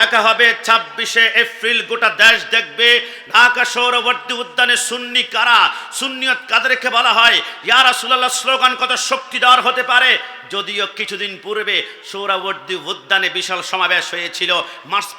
দেখা হবে ছাব্বিশে এপ্রিল, গোটা দেশ দেখবে। ঢাকা সৌরবর্তী উদ্যানে সুন্নি কারা? সুন্নিয়ত কাদেরকে বলা হয়? ইয়ারা রাসূলুল্লাহ, স্লোগান কত শক্তিদার হতে পারে? যদিও কিছুদিন পূর্বে সৌরবর্তী উদ্যানে বিশাল সমাবেশ হয়েছিল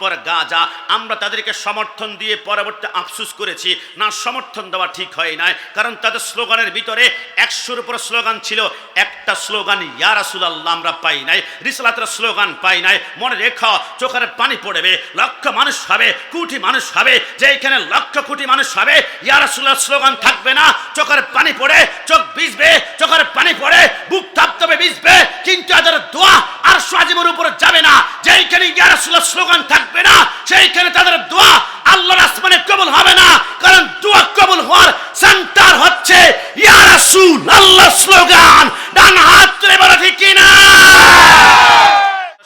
পর গাজা, আমরা তাদেরকে সমর্থন দিয়ে পরবর্তী আফসুস করেছি। না, সমর্থন দেওয়া ঠিক হয় নাই, কারণ তাদের স্লোগানের ভিতরে একশোর উপর স্লোগান ছিল, একটা স্লোগান, ইয়া রাসূলুল্লাহ, আমরা পাই নাই। রিসালাতের স্লোগান, পাই নাই। মনে রেখো, চোখের পানি পড়বে, লক্ষ মানুষ হবে, কোটি মানুষ হবে যে এখানে লক্ষ কোটি মানুষ হবে, ইয়া স্লোগান থাকবে না, চোখের পানি পড়ে, চোখ ভিজবে, চোখের পানি পড়ে, বুক থাপথপে ভিজবে কিন্তু এদের দোয়া আর সাজিমের উপর যাবে না। যেইখানে ইয়া রাসূলুল্লাহ স্লোগান থাকবে না, সেইখানে তাদের দোয়া আল্লাহর আসমানে কবুল হবে না। কারণ দোয়া কবুল হওয়ার সেন্টার হচ্ছে ইয়া রাসূল আল্লাহ স্লোগান। ডান হাত তুলে বলো কিনা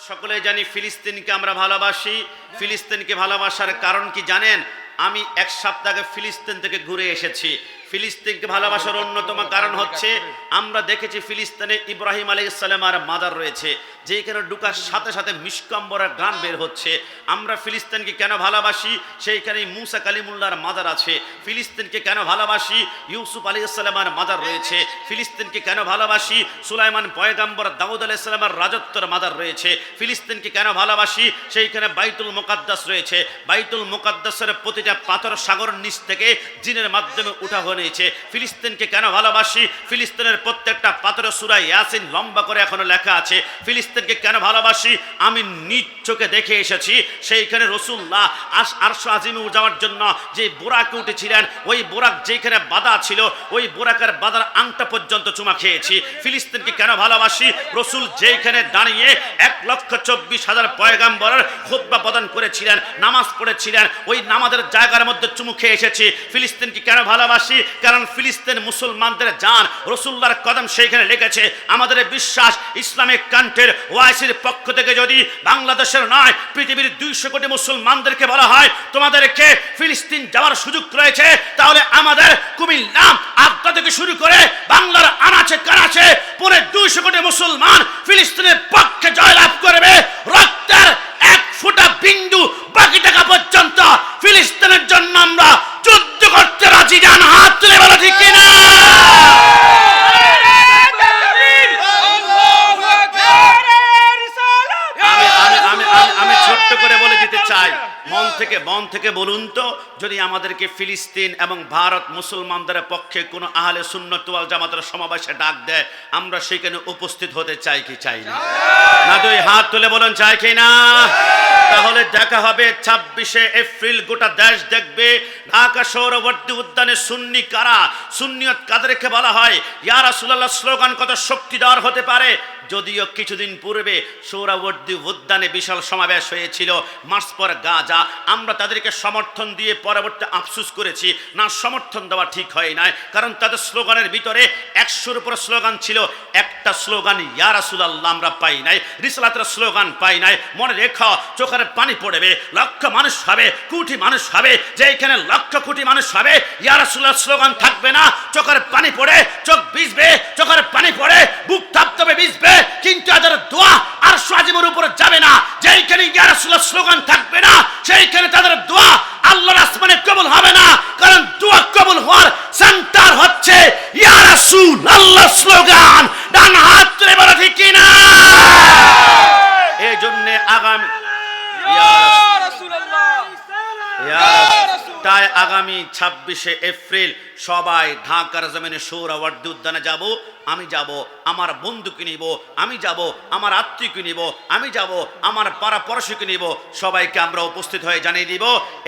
সকলে জানি ফিলিস্তিনকে আমরা ভালোবাসি। ফিলিস্তিনকে ভালোবাসার কারণ কি জানেন? আমি এক সপ্তাহ ফিলিস্তিন থেকে ঘুরে এসেছি। ফিলিস্তিনকে ভালোবাসার অন্যতম কারণ হচ্ছে, আমরা দেখেছি ফিলিস্তিনে ইব্রাহিম আলী ইসলামের মাদার রয়েছে যেখানে ঢুকার সাথে সাথে মিসকম্বরের গান বের হচ্ছে। আমরা ফিলিস্তিনকে কেন ভালোবাসি? সেইখানে মুসা কালিমুল্লাহর মাদার আছে। ফিলিস্তিনকে কেন ভালোবাসি? ইউসুফ আলী ইসলামের মাদার রয়েছে। ফিলিস্তিনকে কেন ভালোবাসি? সুলাইমান পয়গাম্বর দাউদ আলাহ ইসলামের রাজত্বর মাদার রয়েছে। ফিলিস্তিনকে কেন ভালোবাসি? সেইখানে বাইতুল মোকাদ্দাস রয়েছে। বাইতুল মোকাদ্দাসের প্রতিটা পাথর সাগর নিচ থেকে জিনের মাধ্যমে উঠা হয়েছে ফিলিস্তিনকে কেন ভালোবাসি? ফিলিস্তিনের প্রত্যেকটা পাথর সুরা ইয়াসিন লম্বা করে এখনও লেখা আছে। ফিলিস্তিনকে কেন ভালোবাসি? আমি নিজ চোখে দেখে এসেছি সেইখানে রসুল্লাহ আস আরশো আজিমে যাওয়ার জন্য যে বোরাকে উঠেছিলেন, ওই বোরাক যেখানে বাধা ছিল, ওই বোরাকের বাধার আংটা পর্যন্ত চুমা খেয়েছি। ফিলিস্তিনকে কেন ভালোবাসি? রসুল যেখানে দাঁড়িয়ে এক লক্ষ চব্বিশ হাজার পয়গাম্বরের খুদ্া প্রদান করেছিলেন, নামাজ পড়েছিলেন, ওই নামাজের জায়গার মধ্যে চুমু খেয়ে এসেছি। ফিলিস্তিনকে কেন ভালোবাসি? কারণ ফিলিস্তিন মুসলমানদের জান। রসুল্লার কদম সেইখানে লেগেছে। আমাদের বিশ্বাস ইসলামিক কান্ট্রির ওয়াইসির পক্ষ থেকে যদি বাংলাদেশের নয়, পৃথিবীর দুইশো কোটি মুসলমানদেরকে বলা হয় তোমাদেরকে ফিলিস্তিন যাওয়ার সুযোগ রয়েছে? তাহলে আমাদের কুমিল্লা আদ্রা থেকে শুরু করে বাংলার আনাচে কানাচে পরে দুইশো কোটি মুসলমান ফিলিস্তিনের পক্ষে জয়লাভ করবে। রক্তের ফোঁটা বিন্দু বাকি টাকা পর্যন্ত ফিলিস্তিনের জন্য আমরা যুদ্ধ করতে রাজি। যান, হাত তুলে বলো, ঠিক কিনা আমি আমি আমি আমি আমি ছোট্ট করে বলে দিতে চাই মন থেকে মন থেকে বলুন তো, যদি আমাদেরকে ফিলিস্তিন এবং ভারত মুসলমানদের পক্ষে কোনো আহলে সুন্নত ওয়াল জামাতের সমাবেশে ডাক দেয়, আমরা সেখানে উপস্থিত হতে চাই কি চাই না? না দুই হাত তুলে বলুন, চাই কি না? তাহলে দেখা হবে ছাব্বিশে এপ্রিল, গোটা দেশ দেখবে, ঢাকা সৌরবর্তী উদ্যানে সুন্নি কারা? সুন্নিয়ত কাদেরকে বলা হয়? ইয়ারা রাসূলুল্লাহ, স্লোগান কত শক্তিদার হতে পারে? যদিও কিছুদিন পূর্বে সৌরবর্তী উদ্যানে বিশাল সমাবেশ হয়েছিল মাস পর গাজা আমরা তাদেরকে সমর্থন দিয়ে পরবর্তী আফসুস করেছি। না, সমর্থন দেওয়া ঠিক হয় নাই। কারণ তাদের স্লোগানের ভিতরে একশোর উপর স্লোগান ছিল, একটা স্লোগান, ইয়া রাসূলুল্লাহ, আমরা পাই নাই। রিসালাতের স্লোগান পাই নাই। মনে রেখো, চোখের পানি পড়বে, লক্ষ মানুষ হবে, কোটি মানুষ হবে যে এখানে লক্ষ কোটি মানুষ হবে, ইয়া রাসূলুল্লাহ, স্লোগান থাকবে না। চোখের পানি পড়ে, চোখ ভিজবে, চোখের পানি পড়ে, বুক থাপথপে ভিজবে, কিন্তু এদের দোয়া আর সাজিমের উপর যাবে না। যেইখানে ইয়া রাসূলুল্লাহ, স্লোগান থাকবে না সেইখানে তাদের দোয়া আল্লাহর আসমানে কবুল হবে না। কারণ দোয়া কবুল হওয়ার সেন্টার হচ্ছে ইয়া রাসূল আল্লাহ স্লোগান ডান হাত তুলে বলো ঠিক কিনা? এই জন্য আগামী ইয়া ইয়া তাই আগামী ছাব্বিশে এপ্রিল সবাই ঢাকার জমিনে সৌরবর্দী উদ্যানে যাব। আমি যাব, আমার বন্ধুকে নিব, আমি যাব, আমার আত্মীয়কে নিব, আমি যাব, আমার পাড়া পড়শিকে নিব। সবাইকে আমরা উপস্থিত হয়ে জানিয়ে দিব,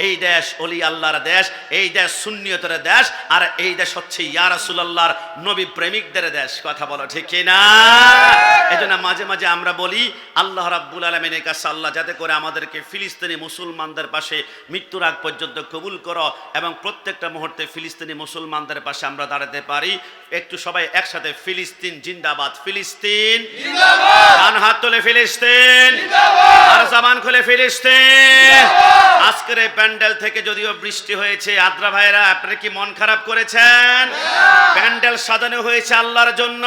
এই দেশ অলি আল্লাহর দেশ, এই দেশ সুন্নিয়তের দেশ, আর এই দেশ হচ্ছে ইয়ারাসুল্লাহর নবী প্রেমিকদের দেশ। কথা বলো ঠিক না এই জন্য মাঝে মাঝে আমরা বলি, আল্লাহ রাব্বুল আলমিনের কাছে আল্লাহ যাতে করে আমাদেরকে ফিলিস্তিনি মুসলমানদের পাশে মৃত্যুর আগ পর্যন্ত কবুল করো এবং প্রত্যেকটা মুহূর্তে ফিলিস্তিনি মুসলমানদের পাশে আমরা দাঁড়াতে পারি। একটু সবাই একসাথে ফিলিস্তিন জিন্দাবাদ। ফিলিস্তিন ডান হাত তোলে ফিলিস্তিন আর জামান খুলে ফিলিস্তিন। আজকের এই প্যান্ডেল থেকে যদিও বৃষ্টি হয়েছে আদ্রা ভাইরা আপনারা কি মন খারাপ করেছেন? প্যান্ডেল সাজানো হয়েছে আল্লাহর জন্য।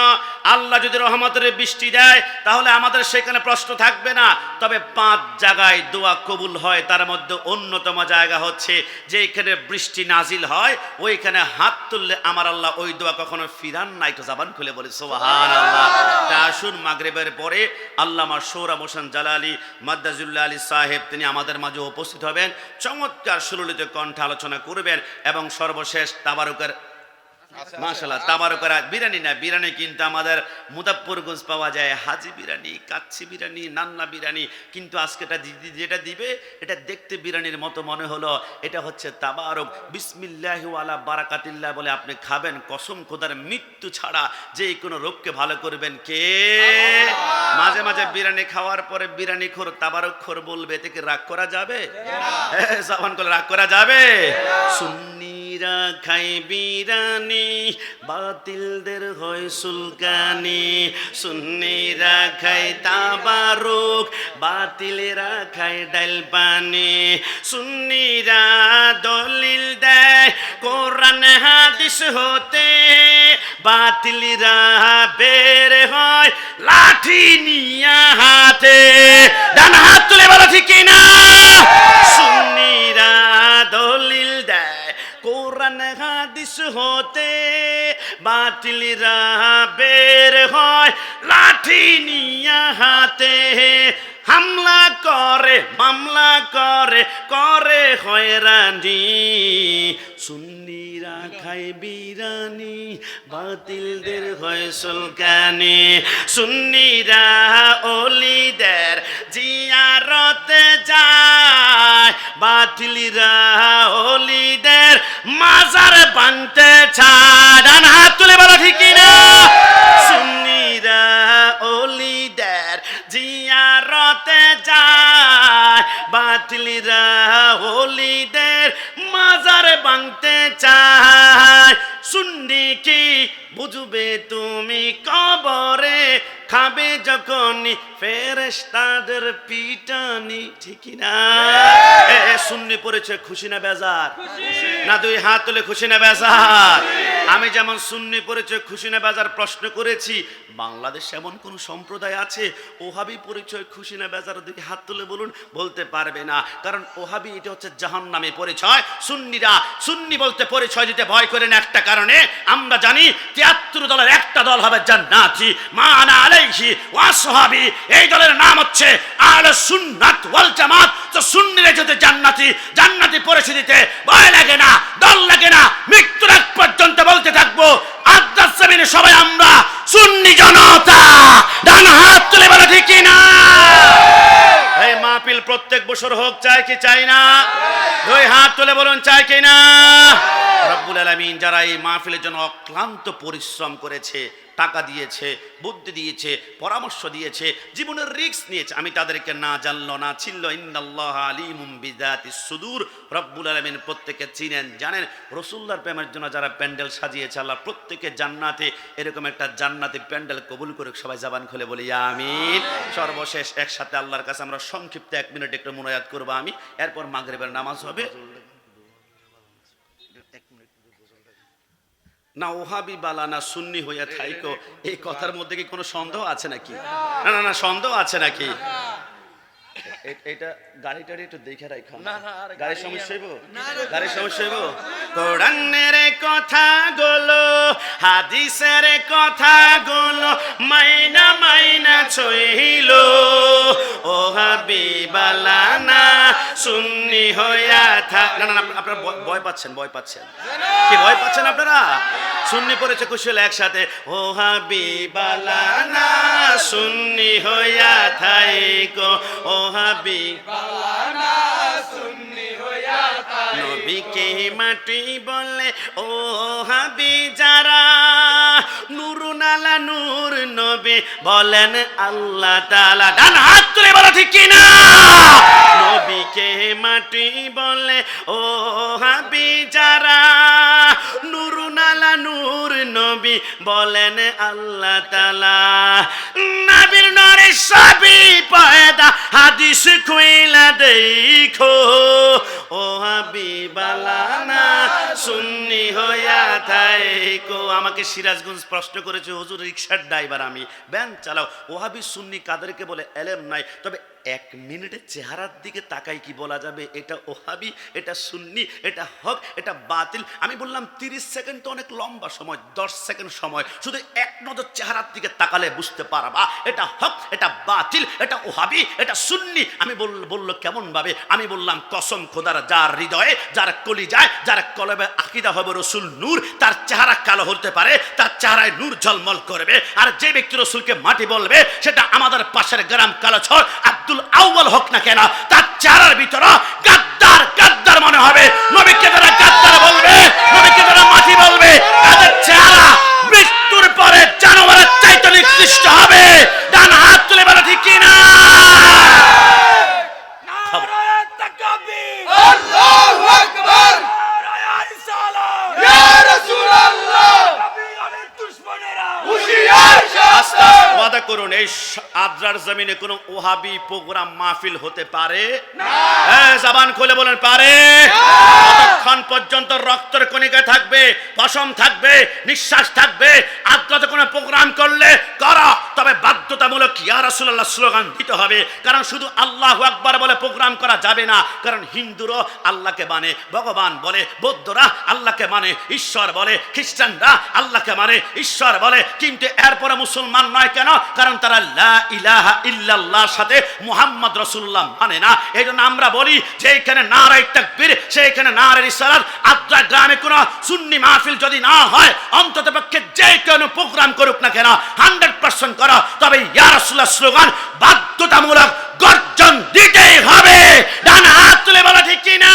আল্লাহ যদি রহমতের বৃষ্টি দেয় তাহলে আমাদের সেখানে প্রশ্ন থাকবে না। তবে পাঁচ জায়গায় দোয়া কবুল হয় তার মধ্যে অন্যতম জায়গা হচ্ছে যে এখানে বৃষ্টি নাজিল হয় ওইখানে হাত তুললে আমার আল্লাহ ওই দোয়া কখনো ফিরান নাই তো জাবান খুলে বলে বলে সোহান আল্লাহ তাসুর মাগরেবের পরে আল্লামা সৌরা মোসান জালালি মাদ্দাজুল্লাহ আলী সাহেব, তিনি আমাদের মাঝে উপস্থিত হবেন। চমৎকার সুললিত কণ্ঠে আলোচনা করবেন এবং সর্বশেষ তাবারুকের মাশাল্লাহ তাবারকরা বিরিয়ানি না বিরিয়ানি কিন্তু আমাদের মুদাপ্পুরগঞ্জ পাওয়া যায়। হাজি বিরিয়ানি কাচ্ছি বিরিয়ানি নান্না বিরিয়ানি কিন্তু আজকে এটা যেটা দিবে এটা দেখতে বিরিয়ানির মতো মনে হলো। এটা হচ্ছে তাবারক। বিসমিল্লাহ আলা বারাকাতিল্লাহ বলে আপনি খাবেন। কসম খোদার মৃত্যু ছাড়া যে কোনো রোগকে ভালো করবেন কে? মাঝে মাঝে বিরিয়ানি খাওয়ার পরে বিরিয়ানি খোর তাবারক খোর বলবে এতে কি রাগ করা যাবে? হ্যাঁ সাবান করে রাগ করা যাবে? সুন্নিরা খাই বিরানি বাতিলদের হয় সুলকানি। সুন্নিরা খাই তাবারুক, বাতিলেরা খাই ডাইল পানি সুন্নিরা দলিল দেয়, কোরআন হাদিস হতে। বাতিলরা বের হয় লাঠি নিয়া হাতে। ডান হাত তুলে বলো ঠিক কিনা? সুন্নিরা কোরআন হাদিস হতে বাতিলরা বের হয়, লাঠি নিয়া হাতে হামলা করে, মামলা করে করে হয়রানি। সুন্নিরা খায় বিরানি, বাতিলদের হয় সুলকানি। সুন্নিরা অলিদের জিয়ারতে যায়, বাতিলরা অলিদের মাজার বানতে চায়। খাবে যখনই ফেরেস্তাদের পিটানি ঠিক না? শুননি সুন্নি পড়েছে খুশি না বেজার? না দুই হাত তুলে খুশি না বেজার? আমি যেমন সুন্নি পড়েছে খুশি না বেজার প্রশ্ন করেছি, বাংলাদেশে এমন কোন সম্প্রদায় আছে? ওহাবি পরিচয় খুশি না বেজার দিকে হাত তুলে বলুন, বলতে পারবে না। কারণ ওহাবি এটা হচ্ছে জাহান নামে পরিচয়। সুন্নিরা সুন্নি বলতে পরিচয় দিতে ভয় করেন একটা কারণে। আমরা জানি তিয়াত্তর দলের একটা দল হবে জান্নাতি। মানা আলাইহি ওয়াসহাবি এই দলের নাম হচ্ছে আহলে সুন্নাত ওয়াল জামাত। তো সুন্নিরা যদি জান্নাতি জান্নাতি পরিচয় দিতে ভয় লাগে না দল লাগে না, মৃত্যুর আগ পর্যন্ত বলতে থাকব আদাস জমিনে সবাই আমরা সুন্নি জনতা। ডান হাত তুলে বলে, ঠিক না? এই মাহফিল প্রত্যেক বছর হোক, চাই কি চাই না? দুই হাত তুলে বলুন, চাই কি না? রব্বুল আলামিন যারা এই মাহফিলের জন্য অক্লান্ত পরিশ্রম করেছে টাকা দিয়েছে, বুদ্ধি দিয়েছে, পরামর্শ দিয়েছে, জীবনের রিস্ক নিয়েছে। আমি তাদেরকে না জানলো, না ছিল ইন্নাল্লাহ আলিমুম বিদাতি সুদূর। রব্বুল আলামিন প্রত্যেকে চিনেন, জানেন। রসুল্লাহর প্রেমের জন্য যারা প্যান্ডেল সাজিয়েছে, আল্লাহ প্রত্যেকে জান্নাতে এরকম একটা জান্নাতে প্যান্ডেল কবুল করুক, সবাই জাবান খুলে বলি, আমিন। সর্বশেষ একসাথে আল্লাহর কাছে আমরা সংক্ষিপ্ত এক মিনিট একটু মোনায়াত করব আমি এরপর মাগরিবের নামাজ হবে। না ওহাবি বালা না সুন্নি হইয়া থাইকো এই কথার মধ্যে কি কোনো সন্দেহ আছে নাকি? না। না না সন্দেহ আছে নাকি? এটা গাড়ি টাড়ি একটু দেখে রাখো গাড়ির সমস্যা হইব? গাড়ির সমস্যা হইব? কোরআনের কথা গুলো হাদিসের কথা গুলো মাইনা মাইনা ছইল। ও হাবিবালা না সুন্নি হইয়া থা না না না, আপনারা ভয়- পাচ্ছেন ভয় পাচ্ছেন। কি ভয় পাচ্ছেন আপনারা? সুন্নি পড়েছে কুশল একসাথে। ও হাবিবালা না সুন্নি হইয়া থাই গো ও হাবি নবীকে মাটি বলে ও হাবি যারা নুরুনালা নূর নবী বলেন আল্লাহ তাআলা। ডান হাত তুলে বলো ঠিক কি না মাটি বলে ও হাবি যারা। নুরুনালা নূর নবী বলেন আল্লাহ তালা নাবির নরে সবই পয়দা, হাদিস খুঁলা দেখো। ও হাবি বালানা সুন্নি হইয়া থাইকো। আমাকে সিরাজগঞ্জ প্রশ্ন করেছে, হুজুর রিক্সার ড্রাইভার আমি। ব্যান চালাও। ও হাবি সুন্নি কাদেরকে বলে, এলেম নাই। তবে এক মিনিটে চেহারার দিকে তাকাই কি বলা যাবে? এটা ওহাবি, এটা সুন্নি, এটা হক, এটা বাতিল। আমি বললাম তিরিশ সেকেন্ড তো অনেক লম্বা সময়, দশ সেকেন্ড সময়। শুধু এক নজর চেহারার দিকে তাকালে বুঝতে পারবা, এটা হক, এটা বাতিল, এটা ওহাবি, এটা সুন্নি। আমি বল, বলল কেমন ভাবে আমি বললাম, কসম খোদার, যার হৃদয়ে, যার কলি যায় যার কলবে আকিদা হবে রসুল নূর, তার চেহারা কালো হতে পারে, তার চেহারায় নূর ঝলমল করবে। আর যে ব্যক্তি রসুলকে মাটি বলবে, সেটা আমাদের পাশের গ্রাম কালো ছড় আব্দুল আউ্বাল হোক না কেন? তার চেহারার ভিতরে গাদ্দার গাদ্দার মনে হবে। নবীকে তারা গাদ্দার বলবে, নবীকে তারা মাটি বলবে, তাদের চেহারা মৃত্যুর পরে জানোয়ারের চাইতে নিকৃষ্ট হবে। ডান হাত তুলে ঠিক কিনা নারায়ণ তাকবীর আল্লাহু আকবার নারায়ণ সালাম ইয়া রাসূলুল্লাহ কবি অনেক দুশমনেরা হুশিয়ার আস্তে শাস্তি আস্তে ওয়াদা করুন এই আদ্রার জমিনে কোনো ওহাবি প্রোগ্রাম মাহফিল হতে পারে? হ্যাঁ জবান খুলে বলেন পারে। ততক্ষণ পর্যন্ত রক্তের কণিকা থাকবে পশম থাকবে নিঃশ্বাস থাকবে? আদ্রাতে কোনো প্রোগ্রাম করলে করা তবে বাধ্যতামূলক ইয়া রাসূলুল্লাহ স্লোগান দিতে হবে। কারণ শুধু আল্লাহ আকবার বলে প্রোগ্রাম করা যাবে না। কারণ হিন্দুরও আল্লাহকে মানে ভগবান বলে, বৌদ্ধরা আল্লাহকে মানে ঈশ্বর বলে, খ্রিস্টানরা আল্লাহকে মানে ঈশ্বর বলে। কিন্তু এরপরে মুসলমান নয় কেন? কারণ তারা লা ইলাহা ইল্লাল্লাহর সাথে মুহাম্মদ রাসূলুল্লাহ মানে না। এই জন্য আমরা বলি যে এখানে নারাই তাকবীর, সেইখানে নারের ইসালাত আদ্রা গ্রামে কোনো সুন্নি মাহফিল যদি না হয় অন্তত পক্ষে যে কোনো প্রোগ্রাম করুক না কেন? হান্ড্রেড পার্সেন্ট করো তবে ইয়া রাসূলুল্লাহ স্লোগান বাধ্যতামূলক গর্জন দিতেই হবে। ডান হাত তুলে বলা ঠিক কি না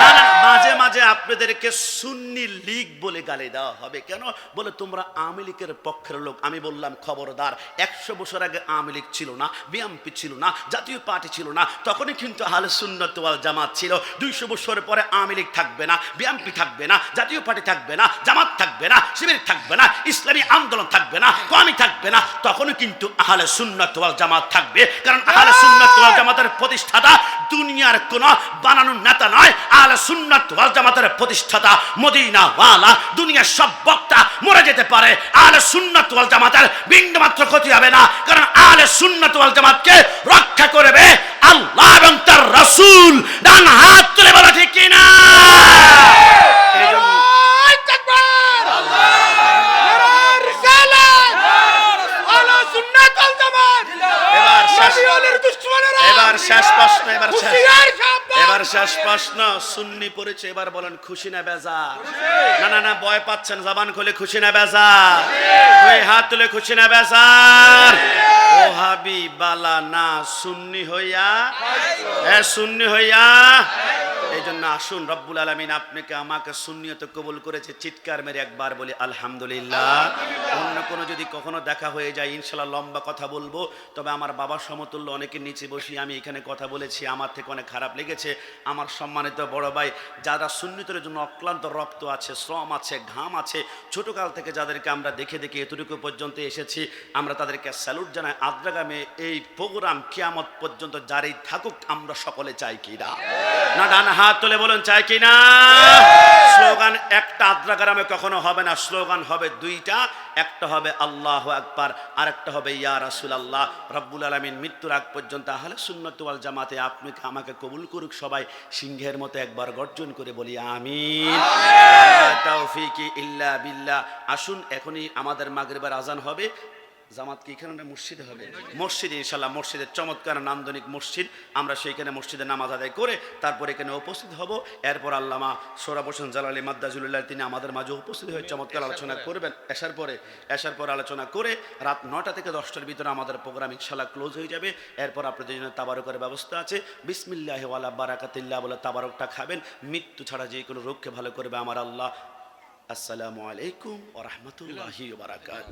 না, না, মাঝে মাঝে আপনাদেরকে সুন্নি লীগ বলে গালি দেওয়া হবে। কেন? বলে তোমরা আওয়ামী লীগের পক্ষের লোক। আমি বললাম খবরদার একশো বছর আগে আওয়ামী লীগ ছিল না বিএমপি ছিল না জাতীয় পার্টি ছিল না তখনই কিন্তু সুন্নত জামাত ছিল। দুইশো বছর পরে আওয়ামী লীগ থাকবে না বিএমপি থাকবে না জাতীয় পার্টি থাকবে না জামাত থাকবে না শিবির থাকবে না ইসলামী আন্দোলন থাকবে না। থাকবে না তখনই কিন্তু আহলে সুন্নত ওয়াল জামাত থাকবে। কারণ আহলে সুন্নত ওয়াল জামাতের প্রতিষ্ঠাতা দুনিয়ার কোন বানানোর নেতা নয়, আহলে সুন্নাত ওয়াল জামাতের প্রতিষ্ঠাতা মদিনা ওয়ালা দুনিয়ার সব বক্তা মরে যেতে পারে, আহলে সুন্নাত ওয়াল জামাতের বিন্দু মাত্র ক্ষতি হবে না। কারণ আহলে সুন্নাত ওয়াল জামাতকে রক্ষা করবে আল্লাহ এবং তার রাসূল। ডান হাত তুলে বলা ঠিক কি না এই জন্য আল্লাহু তাকবীর নারায়ণ রিসালাত আলা সুন্নাত ওয়াল জামাত এবার শেষ নবীদের দুশমনেরা! এবার শেষ প্রশ্ন এবার শেষ। এবার শেষ প্রশ্ন সুন্নি পড়েছে এবার বলেন খুশি না বেজা না না না ভয় পাচ্ছেন জবান খুলে খুশি না বেজা দুই হাত তুলে খুশি না বেজার? ওহাবি বালা না সুন্নি হইয়া এ সুন্নি হইয়া এই জন্য আসুন, রব্বুল আলমিন আপনাকে, আমাকে সুন্নিয়ত কবুল করেছে, চিৎকার মেরে একবার বলি, আলহামদুলিল্লাহ। অন্য কোনো যদি কখনো দেখা হয়ে যায়, ইনশাল্লাহ লম্বা কথা বলব, তবে আমার বাবার সমতুল্য, অনেকের নিচে বসি আমি এখানে কথা বলেছি, আমার থেকে অনেক খারাপ লেগেছে। আমার সম্মানিত বড় ভাই, যারা সুন্নিতের জন্য অক্লান্ত রক্ত আছে, শ্রম আছে, ঘাম আছে, ছোটকাল থেকে যাদেরকে আমরা দেখে দেখে এতটুকু পর্যন্ত এসেছি, আমরা তাদেরকে স্যালুট জানাই আদ্রাগামে এই প্রোগ্রাম কিয়ামত পর্যন্ত যারই থাকুক, আমরা সকলে চাই কি না। না ডান হাত তুলে বলুন, চাই কি না? স্লোগান একটা আদ্রা গ্রামে কখনো হবে না, স্লোগান হবে দুইটা, একটা হবে আল্লাহ আকবার আর একটা হবে ইয়া রাসুল আল্লাহ রব্বুল আলমিন মৃত্যুর আগ পর্যন্ত আহলে সুন্নত ওয়াল জামাতে, আপনি আমাকে কবুল করুক সবাই? সিংহের মতো একবার গর্জন করে বলি তৌফিকি ইল্লা বিল্লাহ। আসুন, এখনই আমাদের মাগরিবার আজান হবে। জামাত কি এখানে না মসজিদে হবে। মসজিদে ইনশাল্লাহ মসজিদের চমৎকার নান্দনিক মসজিদ। আমরা সেইখানে মসজিদে নামাজ আদায় করে তারপর এখানে উপস্থিত হব। এরপর আল্লামা সোরাব হোসেন জালালি মাদ্দাজুল্লাহ তিনি আমাদের মাঝে উপস্থিত হয়ে চমৎকার আলোচনা করবেন। এসার পরে এসার পর আলোচনা করে রাত নটা থেকে দশটার ভিতরে আমাদের প্রোগ্রাম ইনশাল্লাহ ক্লোজ হয়ে যাবে। এরপর আপনাদের জন্য তাবারকের ব্যবস্থা আছে। বিসমিল্লাহ ওয়ালা বারাকাতিল্লাহ বলে তাবারকটা খাবেন। মৃত্যু ছাড়া যে কোনো রোগকে ভালো করবে আমার আল্লাহ। আসসালামু আলাইকুম ওরহমতুল্লাহি বারাকাত